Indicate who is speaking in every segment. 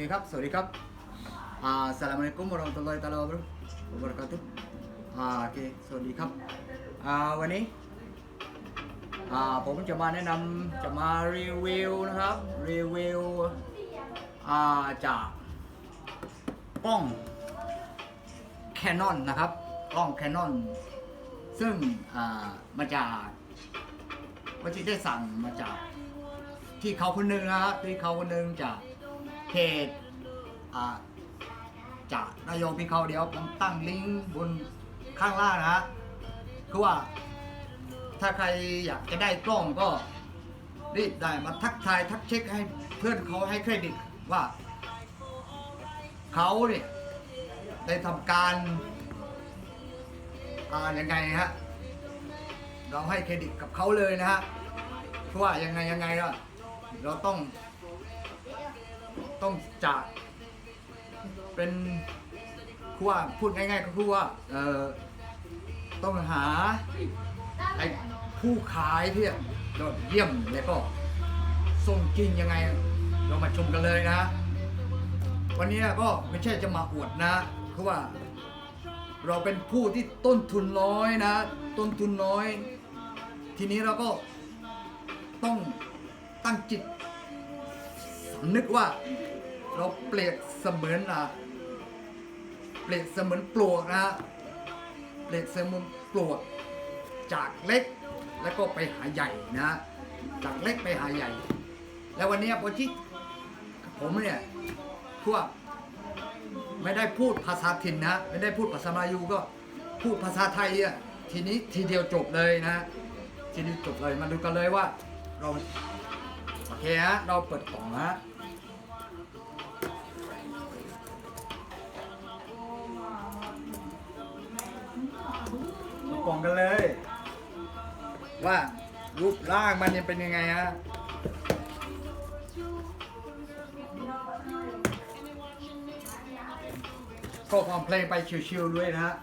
Speaker 1: เคครับ สวัสดีครับอ่าสลามอะลัยกุมวะเราะห์มะตุลลอฮิตะอาลาวะบะเราะกาตุฮ์อ่าโอเคสวัสดีครับอ่าวันนี้อ่าผมจะมาแนะนำจะมารีวิวนะครับรีวิวอ่าจากกล้อง Canon นะครับกล้อง Canon ซึ่งอ่ามาจากวัชิได้สั่งมาจากที่เขาคนหนึ่งนะครับที่เขาคนหนึ่งจาก เพจอ่าจากนายกพี่เขาเดี๋ยวผมตั้งลิงก์บนข้างล่างนะฮะคือว่า ถ้าใครอยากจะได้กล้องก็รีบได้มาทักทายทักเช็คให้เพื่อนเขาให้เครดิตว่า เขาเนี่ยได้ทำการอ่ายังไงฮะเราให้เครดิตกับเขาเลยนะฮะเพราะว่ายังไงยังไงก็เราต้อง ต้องจะเป็นคือว่าพูดง่ายๆก็คือว่าเออต้องหาไอ้ผู้ขายที่ยอดเยี่ยมแล้วก็ส่งจริงยังไง เรามาชมกันเลยนะ วันนี้ก็ไม่ใช่จะมาอวดนะคือว่า เราเป็นผู้ที่ต้นทุนน้อยนะ ต้นทุนน้อย ทีนี้เราก็ต้องตั้งจิต นึกว่าเราเปรียบเสมือนอะเปรียบเสมือนปลวกนะฮะเปรียบเสมือนปลวก จากเล็กแล้วก็ไปหาใหญ่นะ จากเล็กไปหาใหญ่ แล้ววันนี้พอที่ผมเนี่ยพวไม่ได้พูดภาษาถิ่นนะ ไม่ได้พูดภาษามาลายูก็พูดภาษาไทยอะทีนี้ทีเดียวจบเลยนะ ทีนี้จบเลยมาดูกันเลยว่าเรา โอเคฮะ เราเปิดกล่องฮะเปิดกล่องกันเลย ว่ารูปร่างมันเนี่ยเป็นยังไงฮะก็ฟังเพลงไปชิวๆด้วยนะฮะ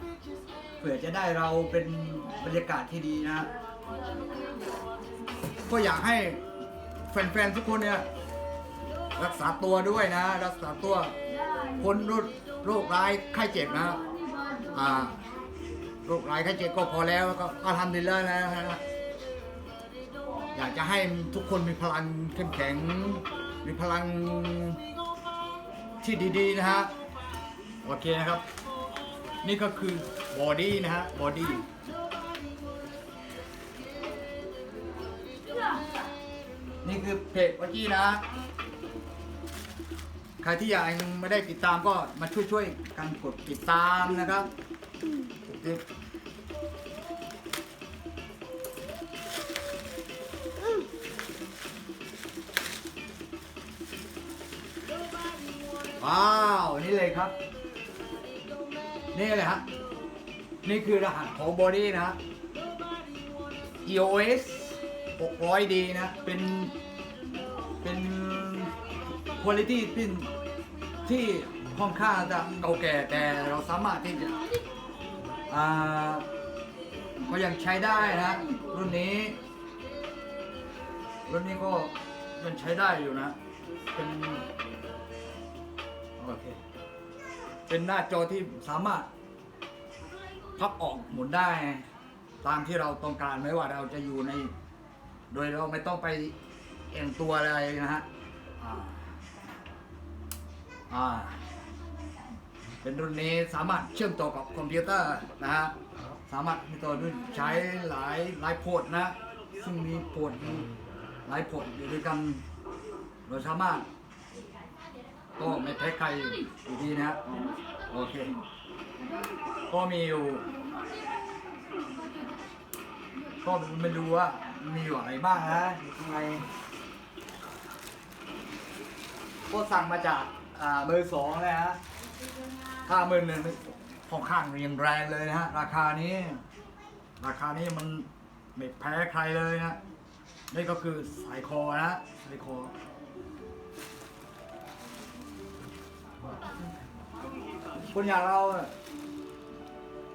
Speaker 1: เผื่อจะได้เราเป็นบรรยากาศที่ดีนะฮะก็อยากให้ แฟนๆทุกคนเนี่ยรักษาตัวด้วยนะ รักษาตัวคนโรคโรคร้ายไข้เจ็บนะอ่าโรคร้ายไข้เจ็บก็พอแล้วก็ก็ทำดีแล้วนะฮะอยากจะให้ทุกคนมีพลังเข้มแข็ง มีพลังที่ดีๆนะฮะโอเคนะครับ นี่ก็คือบอดี้นะฮะบอดี้ นี่คือเพจวัจี้นะ ใครที่อยังไม่ได้ติดตามก็มาช่วยๆกันกดติดตามนะครับว้าว นี่เลยครับ นี่เลยฮะ นี่คือรหัสของบอดี้นะฮะ EOS 600D นะ เป็นเป็นคุณภาพที่ที่ค่อนข้างจะเก่าแก่แต่เราสามารถที่จะอ่าก็ยังใช้ได้นะ รุ่นนี้ รุ่นนี้ก็ยังใช้ได้อยู่นะ เป็นโอเคเป็นหน้าจอที่สามารถพับออกหมุนได้ ตามที่เราต้องการไม่ว่าเราจะอยู่ใน โดยเราไม่ต้องไปเอ็นตัวอะไรนะฮะอ่าอ่าเป็นรุ่นนี้สามารถเชื่อมต่อกับคอมพิวเตอร์นะฮะ สามารถมีตัวด้วยใช้หลายหลายโพร์ตนะ ซึ่งมีโพร์ตอยู่หลายโพร์ตอยู่ด้วยกัน เราสามารถก็ไม่แพ้ใครอยู่ดีนะฮะโอเค ก็มีอยู่ ก็ไม่รู้ว่า มีอยู่อะไรบ้างนะยู่ข้างในก็สั่งมาจากอ่าเบอร์สองเลยฮะค่าหมื่นหนึ่งค่อนข้างเรียงแรงเลยนะฮะ ราคานี้ ราคานี้มันไม่แพ้ใครเลยนะ นี่ก็คือสายคอนะสายคอคนอย่างเรา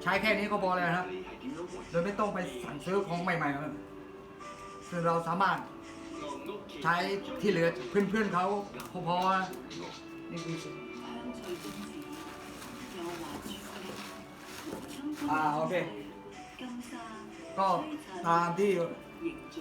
Speaker 1: ใช้แค่นี้ก็พอแล้วนะโดยไม่ต้องไปสั่งซื้อของใหม่ๆ ซึ่เราสามารถใช้ที่เหลือเพื่อนๆเขาพอๆนี่คืออ่าโอเค ก็ตามที่